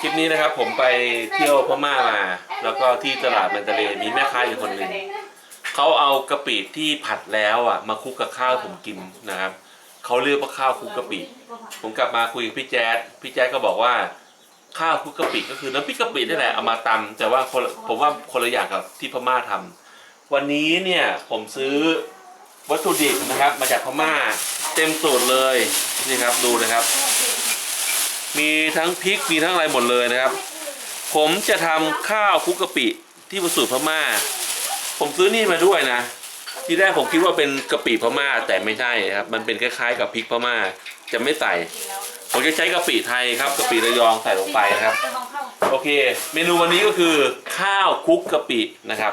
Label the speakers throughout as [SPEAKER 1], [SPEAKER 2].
[SPEAKER 1] คลิปนี้นะครับผมไปเที่ยวพม่ามา แล้วก็ที่ตลาดมันตะเลมีแม่ค้าอยู่คนหนึ่งเขาเอากะปิที่ผัดแล้วอะ มาคลุกกับข้าวผมกินนะครับเขาเรียกว่าข้าวคลุกกะปิผมกลับมาคุยกับพี่แจ๊ดพี่แจ๊ดก็บอกว่า ข้าวคลุกกะปิก็คือน้ำพริกกะปินี่แหละเอามาตำแต่ว่าคนผมว่าคนละอย่างกับที่พม่าทำวันนี้เนี่ยผมซื้อวัตถุดิบนะครับ มาจากพม่าเต็มสูตรเลยนี่ครับดูนะครับ มีทั้งพริกมีทั้งอะไรหมดเลยนะครับ ผมจะทำข้าวคลุกกะปิที่ประสูตรพม่า ผมซื้อนี่มาด้วยนะ ทีแรกผมคิดว่าเป็นกะปิพม่าแต่ไม่ใช่ครับ มันเป็นคล้ายๆกับพริกพม่าจะไม่ใส่ผมจะใช้กะปิไทยครับกะปิระยองใส่ลงไปนะครับโอเค เมนูวันนี้ก็คือข้าวคลุกกะปินะครับ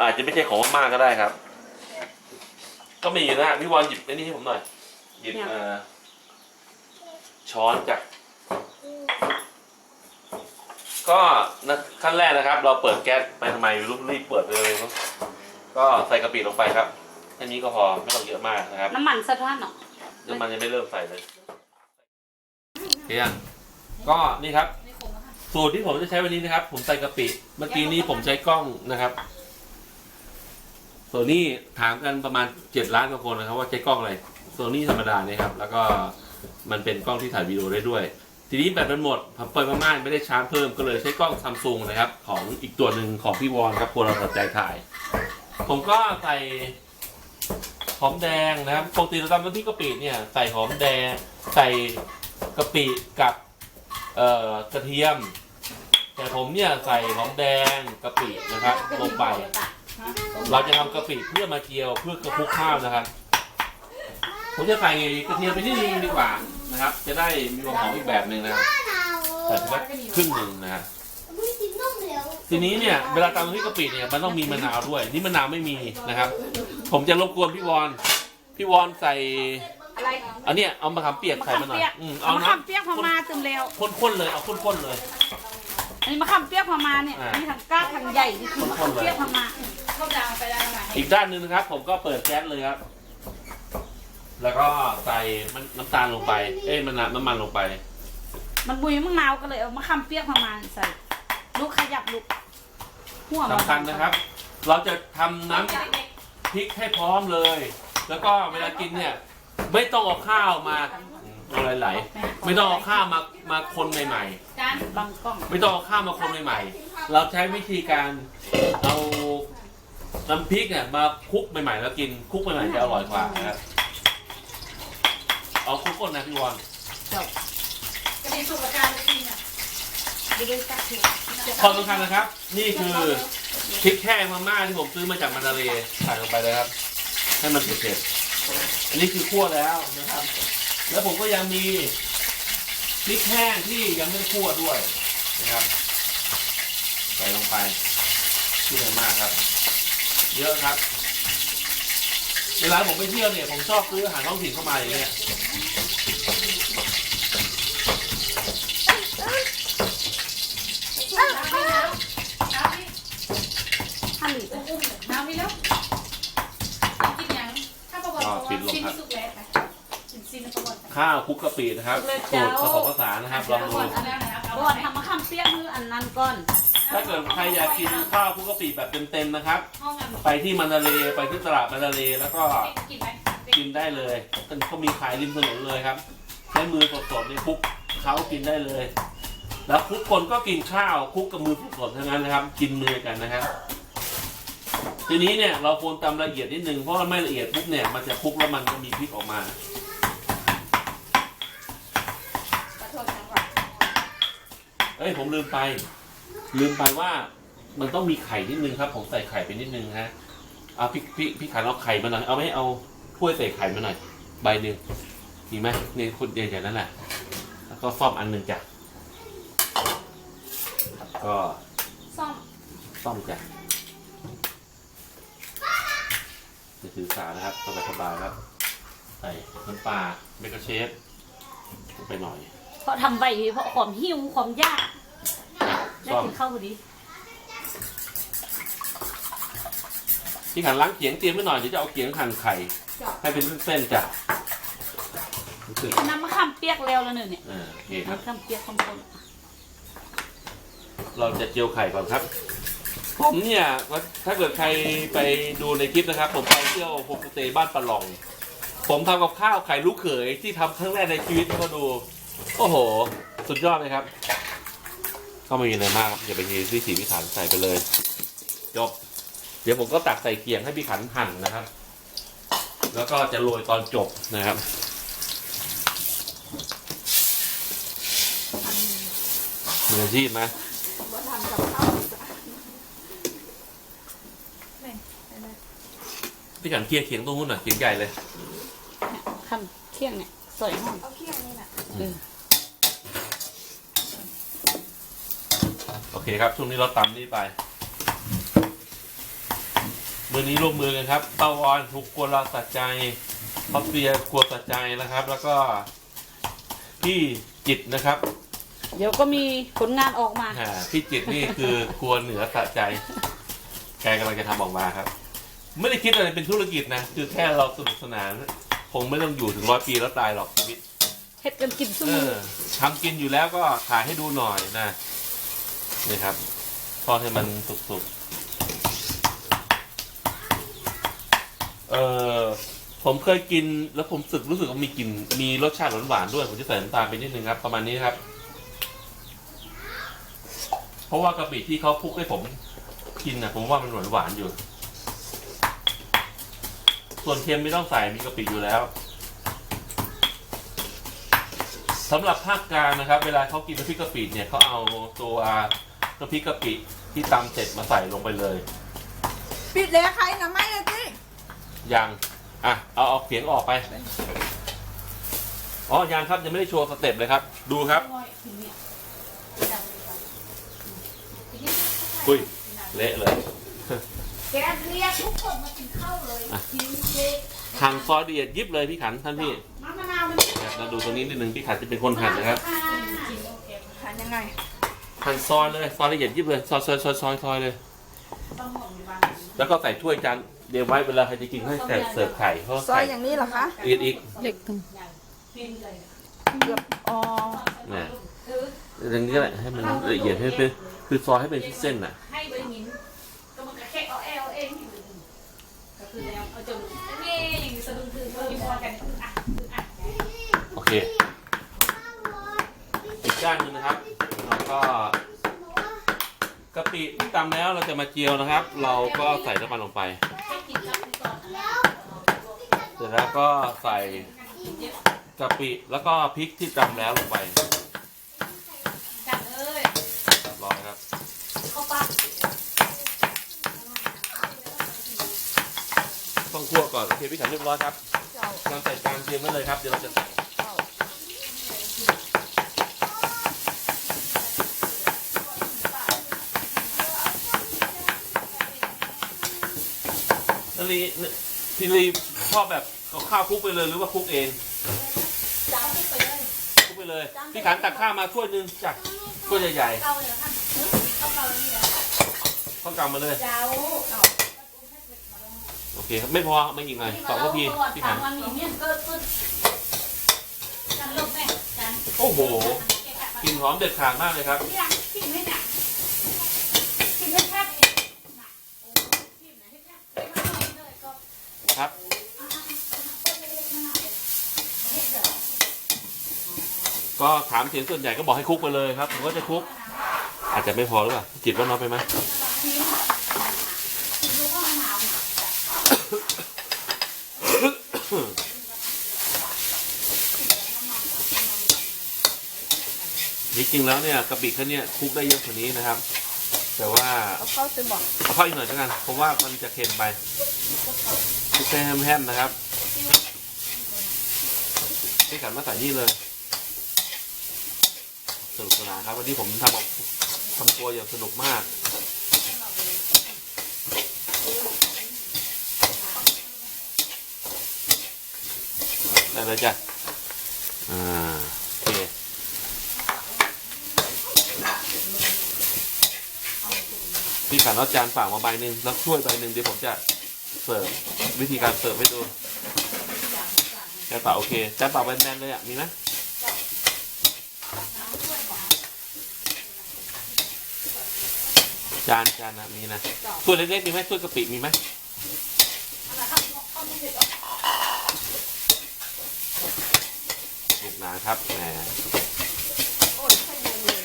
[SPEAKER 1] อาจจะไม่ใช่ของพม่าก็ได้ครับ ก็มีนะฮะพี่วอนหยิบไอ้นี่ให้ผมหน่อยหยิบเอ่อช้อนจาก ก็นะขั้นแรกนะครับ เราเปิดแก๊สไปทำไมไม่รู้รีบเปิดเลยครับก็ใส่กะปิลงไปครับแค่นี้ก็พอไม่ต้องเยอะมากนะครับ
[SPEAKER 2] น้ำมันสะท้านเนาะ
[SPEAKER 1] น้ำมันยังไม่เริ่มใส่เลยเฮียงก็นี่ครับ สูตรที่ผมจะใช้วันนี้นะครับ ผมใส่กะปิ เมื่อกี้นี้ผมใช้กล้องนะครับโซนี่ถามกันประมาณเจ็ดล้านกว่าคนนะครับว่าใช้กล้องอะไรโซนี่ธรรมดาเนี่ยครับ แล้วก็มันเป็นกล้องที่ถ่ายวิดีโอได้ด้วย ทีนี้แบตมันหมดผมเปิดมาม่านไม่ได้ชาร์จเพิ่มก็เลยใช้กล้องซัมซุงนะครับ ของอีกตัวหนึ่งของพี่วอนครับพวกเราตัดใจถ่าย ผมก็ใส่หอมแดงนะครับปกติเราทำน้ำพริกกะปิเนี่ยใส่หอมแดง ใส่กะปิกับเอ่อกระเทียม แต่ผมเนี่ยใส่หอมแดงกะปินะครับลงไป เราจะทำกะปิเพื่อมาเจียวเพื่อกระคลุกข้าวนะครับ ผมจะใส่กระเทียมไปนิดนึงดีกว่านะครับ จะได้มีความหอมอีกแบบหนึ่งนะครับใส่สักครึ่งหนึ่งนะครับทีนี้เนี่ยเวลาตำน้ำพริกกะปิเนี่ยมันต้องมีมะนาวด้วย นี่มะนาวไม่มีนะครับ ผมจะรบกวนพี่วอนพี่วอนใส่
[SPEAKER 2] อะไร
[SPEAKER 1] อันเนี้ยเอามะขามเปียกใส่มาหน่อย
[SPEAKER 2] เปียก
[SPEAKER 1] อืม
[SPEAKER 2] เอา
[SPEAKER 1] เอา
[SPEAKER 2] มะ
[SPEAKER 1] น้
[SPEAKER 2] ขามเปียกพม่าเต็มแล้วำ
[SPEAKER 1] ข้นๆเลยเอาข้นๆเลย
[SPEAKER 2] อันนี้มะขามเปียกพม่าเนี่ย
[SPEAKER 1] อ่า
[SPEAKER 2] มีทั้งก้านทั้งใหญ่นี่คือมะขามเปียกพม่า
[SPEAKER 1] อีกด้านหนึ่งนะครับ ผมก็เปิดแก๊สเลยครับ แล้วก็ใส่มันน้ำตาลลงไป เอ้ยมันน้ำมันลงไป
[SPEAKER 2] มันบุยมะนาวก็เลยเอามะขามเปียกพม่าใส่ลูกขยับลูกหัวมัน
[SPEAKER 1] สำคัญนะครับ เราจะทำน้ำพริกให้พร้อมเลย แล้วก็เวลากินเนี่ย ไม่ต้องเอาข้าวมาเอาไหลๆไม่ต้องเอาข้าวมามาคนใหม่
[SPEAKER 2] บางกล้อง
[SPEAKER 1] ๆไม่ต้องเอาข้าวมาคนใหม่ๆ เราใช้วิธีการเอาน้ำพริกเนี่ยมาคลุกใหม่ๆแล้วกินคลุกใหม่ๆจะอร่อยกว่านะครับ เอาคลุกก่อนนะพี่วอน
[SPEAKER 2] ดูดูสักที
[SPEAKER 1] ข้อสำคัญนะครับ นี่คือพริกแห้งมาม่าที่ผมซื้อมาจากมันดาเลย์ใส่ลงไปเลยครับ ให้มันเผ็ดๆอันนี้คือคั่วแล้วนะครับ แล้วผมก็ยังมีพริกแห้งที่ยังไม่ได้คั่วด้วยนะครับ ใส่ลงไปที่เยอะมากครับ เยอะครับ เวลาผมไปเที่ยวเนี่ยผมชอบซื้ออาหารท้องถิ่นเข้ามาอย่างเงี้ย
[SPEAKER 2] ห้าลิตร
[SPEAKER 3] น้ำมีแล้วกินยังถ้าประวัติ
[SPEAKER 1] ก็ปิดลง
[SPEAKER 3] ชิ้น
[SPEAKER 1] ครับ
[SPEAKER 3] สุกแล้วนะชิ้นชิ้นประวัติ
[SPEAKER 1] ข้าวคลุกกะปินะครับสูตรผสมผสานนะครับลองดู
[SPEAKER 3] อันนั้นนะครับ
[SPEAKER 2] ก่อนทำมะขามเปียกมืออันนั้นก่อน
[SPEAKER 1] ถ้าเกิดใครอยากกินข้าวคลุกกะปิแบบเต็มๆนะครับ
[SPEAKER 3] ห้องงาน
[SPEAKER 1] ไปที่มันดาเลย์ไปที่ตลาดมันดาเลย์แล้วก็
[SPEAKER 3] กินไหม
[SPEAKER 1] กินได้เลยเขามีขายริมถนนเลยครับ ใช้มือสดๆนี่คลุกเขากินได้เลย แล้วทุกคนก็กินข้าวคลุกกับมือสดๆทั้งนั้นนะครับ กินมือกันนะครับ ทีนี้เนี่ยเราควรตำละเอียดนิดนึงเพราะว่าไม่ละเอียดปุ๊บเนี่ยมันจะคลุกแล้วมันจะมีพริกออกมา
[SPEAKER 3] ขอโทษจังหวะ
[SPEAKER 1] เอ้ยผมลืมไป ลืมไปว่ามันต้องมีไข่นิดนึงครับ ผมใส่ไข่ไปนิดนึงนะฮะเอาพี่พี่พี่ขันเอาไข่มาหน่อยเอาไหมเอาถ้วยใส่ไข่มาหน่อยใบหนึ่งมีไหมนี่คุณใหญ่ๆนั่นแหละแล้วก็ซ่อมอันหนึ่งจ้ะก็
[SPEAKER 2] ซ่อม
[SPEAKER 1] ซ่อมจ้ะจะถือสานะครับสบายๆครับใส่น้ำปลาเบเกอร์เชฟลงไปหน่อย
[SPEAKER 2] เพราะทำใบเพราะความหิวความยาก ได้
[SPEAKER 1] ซ่อม
[SPEAKER 2] กินข้าวพอดี
[SPEAKER 1] พี่ขันล้างเขียงเตรียมไว้หน่อยเดี๋ยวจะเอาเขียงหั่นไข่ให้เป็นเส้นๆจ้ะรู้สึก
[SPEAKER 2] น้ำมะขามเปียกแล้วแล้วเนี่ยเนี่ย
[SPEAKER 1] อ่าโอเคครับ
[SPEAKER 2] น้ำมะขามเปียกข้น
[SPEAKER 1] เราจะเจียวไข่ก่อนครับ ผมเนี่ยถ้าเกิดใครไปดูในคลิปนะครับ ผมไปเที่ยวโฮมสเตย์บ้านปะหลอง ผมทำกับข้าวไข่ลูกเขยที่ทำครั้งแรกในชีวิตให้เขาดู โอ้โห สุดยอดเลยครับ ก็ไม่มีอะไรมากครับอย่าไปทีวิถีพิถันใส่ไปเลยจบเดี๋ยวผมก็ตักใส่เกียงให้พี่ขันหั่นนะครับ แล้วก็จะโรยตอนจบนะครับมืออาชีพไหมพี่ขันเคลียร์เขียงตรงนู้นหน่อยเขียงใหญ่เลย
[SPEAKER 2] เนี่ยคำเที่ยงเนี่ยสวยมาก
[SPEAKER 3] เอาเคี่ยงนี่แหละ
[SPEAKER 2] เออ
[SPEAKER 1] โอเคครับช่วงนี้เราตำนี่ไปมือนี้ร่วมมือกันครับเต้าออนทุกครัวเราสัจใจพับเบียร์ครัวสัจใจนะครับ แล้วก็พี่จิตนะครับ
[SPEAKER 2] เดี๋ยวก็มีผลงานออกมา
[SPEAKER 1] อ่าพี่จิตนี่คือครัวเหนือสัจใจ แกกำลังจะทำออกมาครับ ไม่ได้คิดอะไรเป็นธุรกิจนะ คือแค่เราสนุกสนาน คงไม่ต้องอยู่ถึงร้อยปีแล้วตายหรอกชีวิต
[SPEAKER 2] เฮ็ดกันกินซุ
[SPEAKER 1] เอ
[SPEAKER 2] มือ
[SPEAKER 1] อทำกินอยู่แล้วก็ถ่ายให้ดูหน่อยนะ นี่ครับทอดให้มันสุกๆ เออผมเคยกินแล้วผมสึกรู้สึกว่ามีกลิ่นมีรสชาติหวานๆด้วย ผมจะใส่น้ำตาลไปนิดนึงครับ ประมาณนี้ครับ เพราะว่ากะปิที่เขาคลุกให้ผมกินนะผมว่ามันหวานๆอยู่ ส่วนเค็มไม่ต้องใส่มีกะปิอยู่แล้วสำหรับภาคกลางนะครับ เวลาเขากินน้ำพริกกะปิเนี่ยเขาเอาตัว น้ำพริกกะปิที่ตำเสร็จมาใส่ลงไปเลย
[SPEAKER 3] ปิดเลยใครนะไม่เลยสิ
[SPEAKER 1] ยัง อะ เอาเอาเสียงออกไป อ๋อ ยังครับ ยังไม่ได้โชว์สเต็ปเลยครับ ดูครับ อุ้ย เละเลย
[SPEAKER 3] แกเรียกทุกคนมากินข้าวเลยกินเค้ก
[SPEAKER 1] หั่นซอยละเอียดยิบเลยพี่ขันท่านพี่
[SPEAKER 2] มะนาวมัน
[SPEAKER 1] นะครับเราดูตรงนี้นิดนึงพี่ขันจะเป็นคนหั่นนะครับ
[SPEAKER 3] ทานยังไง
[SPEAKER 1] หั่นซอยเลยซอยละเอียดยิบเลยซอยซอยซอยซอยซอยเลย แล้วก็ใส่ถ้วยจานเดี๋ยวไว้เวลาใครจะกินให้ใส่เสิร์ฟไข่เพราะ
[SPEAKER 3] ซอย
[SPEAKER 1] ไข่
[SPEAKER 3] อย่างนี้เหรอคะ
[SPEAKER 1] อีกอีก
[SPEAKER 2] เล็กกัน
[SPEAKER 3] เกือบอ๋อ
[SPEAKER 1] นะอย่างนี้แหละให้มันละเอียดให้เป็นคือซอยให้เป็นเส้นน่ะ
[SPEAKER 2] ให้ใบมิ้นก็มันก็แค่เอาแอลเองก็คือแล้วเอาจนนี่อย่างสะดุ้งคือมีพอกันคืออะคืออะ
[SPEAKER 1] โอเคอีกด้านหนึงนะครับแล้ว ก็กะปิที่ตำแล้วเราจะมาเจียวนะครับ เราก็ใส่น้ำมันลงไป
[SPEAKER 2] ให้กินกับคุณก่อนนะ
[SPEAKER 1] เสร็จแล้วก็ใส่กะปิแล้วก็พริกที่ตำแล้วลงไป
[SPEAKER 2] จัดเอ้ย
[SPEAKER 1] เรียบร้อยครับ
[SPEAKER 2] เข้าปาก
[SPEAKER 1] ต้องคั่วก่อนโอเคพี่ขันเรียบร้อยครับ
[SPEAKER 3] เจ้า
[SPEAKER 1] นำใส่จานเตรียมไว้เลยครับเดี๋ยวเราจะใส่
[SPEAKER 3] เจ้า
[SPEAKER 1] นา ลีพี่ลีชอบแบบเอาข้าวคลุกไปเลยหรือว่าคลุกเอง
[SPEAKER 2] จ้าไปเลย
[SPEAKER 1] คลุกไปเลย พี่ขันตักข้าวมาถ้วยหนึงจากถ้วยใหญ่
[SPEAKER 2] เกาเลยท่านเข้าเกาแล้วนี่แหละ
[SPEAKER 1] ๆต้องกำมาเลย
[SPEAKER 2] เจ้าเกา
[SPEAKER 1] โอเคครับไม่พอไม่อีกหน่อยสองนาทีพี่ขัน
[SPEAKER 2] วันนี้เนี่ยเกิดขึ้นจันลบแม่จัน
[SPEAKER 1] โอ้โหกลิ่นหอมเด็ดขาดมากเลยครับ
[SPEAKER 2] ที่รังกินไม่หนักกินไม่แทบเองหนักโอ้กินไหนให้แทบไม่มาเลยก็
[SPEAKER 1] ครับ ก็ถามเสียงส่วนใหญ่ก็บอกให้คุกไปเลยครับผมก็จะคุก อาจจะไม่พอหรือเปล่าจิตว่าน้อยไปไหม
[SPEAKER 2] ดูว่
[SPEAKER 1] จริงๆแล้วเนี่ยกะปิเขาเนี่ยคุกได้เยอะกว่านี้นะครับ แต่ว่า
[SPEAKER 3] เอาเข้าไปบอก
[SPEAKER 1] เอาเข้าอีกหน่อยแล้วกันเพราะว่ามันจะเค็มไปคุกแค่แฮมๆนะครับนี่ขันมาใส่นี่เลย นุกสนานครับ วันนี้ผมทำออกทำตัวอย่างสนุกมากได้เลยจ้ะ อ่าโอเคพี่ขันเอาจานเปล่ามาใบหนึ่งแล้วช่วยใบหนึ่งเดี๋ยวผมจะเสิร์ฟวิธีการเสิร์ฟให้ดูจานเปล่าโอเคจานเปล่าแบนๆเลยอะมีไหม จานจานนะมีนะถ้วยเล็กๆมีไหมถ้วยกะปิมีไหม
[SPEAKER 2] อะไรครับข้าวมันเผ็ดอะ
[SPEAKER 1] เก็บนะครับแหม
[SPEAKER 2] โอ้ยใช่เลย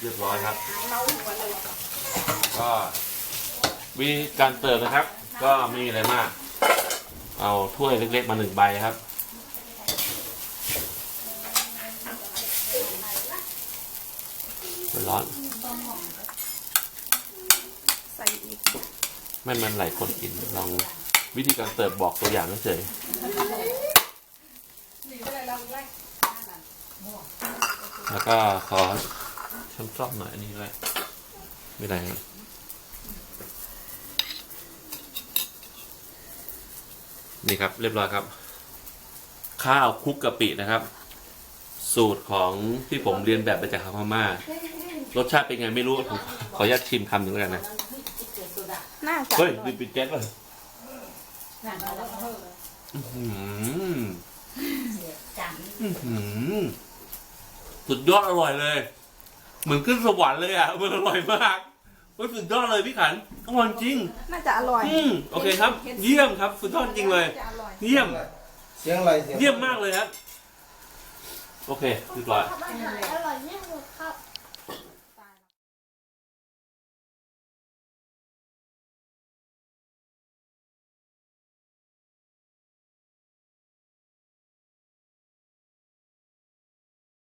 [SPEAKER 1] เรียบร้อยครับ
[SPEAKER 2] เมาหัวเลยอะ
[SPEAKER 1] ก็วิธีการเติมนะครับ ก็ไม่มีอะไรมาก เอาถ้วยเล็กๆมาหนึ่งใบครับมันร้อน
[SPEAKER 2] ใส่อีก
[SPEAKER 1] ไม่มันหลายคนกินลองวิธีการเติมบอกตัวอย่างเฉยแล้วก็ขอช้ำซ่อมหน่อยอันนี้ด้วยไม่ได้ครับนี่ครับเรียบร้อยครับ ข้าวคลุกกะปินะครับ สูตรของที่ผมเรียนแบบมาจากทาพม่ารสชาติเป็นไงไม่รู้ ขออนุญาตชิมคำหนึ่งแล้วกันนะ
[SPEAKER 2] น่าจะ
[SPEAKER 1] เฮ้ยดิปิดแก๊สเลย
[SPEAKER 3] นั่นเอาแล้วเอา
[SPEAKER 1] อื้อหือ
[SPEAKER 3] จัง
[SPEAKER 1] อื้อหือสุดยอดอร่อยเลย เหมือนขึ้นสวรรค์เลยอะ มันอร่อยมากโอ้ยสุดยอดเลยพี่ขันอร่อยจริง
[SPEAKER 2] น่าจะอร่อย
[SPEAKER 1] อืมโอเคครับ เยี่ยมครับ สุดยอดจริงเลย
[SPEAKER 2] จะอร่อย
[SPEAKER 1] เยี่ยม
[SPEAKER 4] เสียงอะไรเสียง
[SPEAKER 1] เยี่ยมมากเลยครับ โอเคเรียบร้อย
[SPEAKER 5] ทำอาหารอร่อยเนี่ย